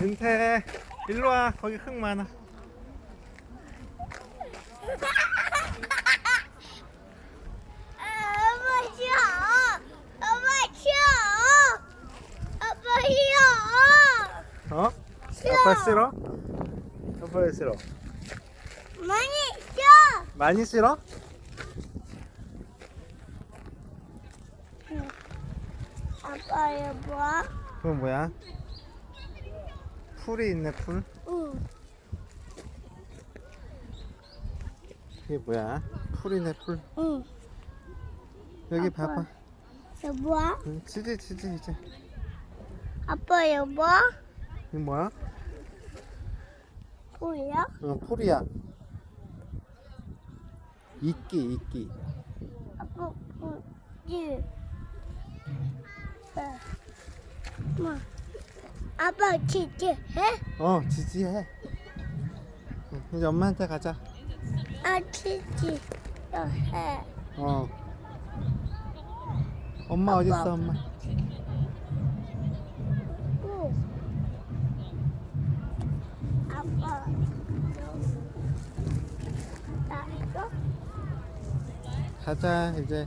은태 일로 와. 거기 흙 많아. 어? 아빠 싫어? 아빠 싫어? 많이 싫어. 많이 싫어? 아빠 여보. 그건 뭐야? 풀이 있네 풀 응. 이게 뭐야? 풀이네 풀 응. 여기 아빠. 봐봐 여보. 응, 치지 치지 이제 아빠. 이거 뭐야? 뭐야? 어 풀이야 이끼 이끼 아빠 뭐지? 뭐? 아빠 치즈 해? 어 지지해 응, 이제 엄마한테 가자 아 치즈 해. 어 엄마 엄마 응. 아빠 나 이거 가자 이제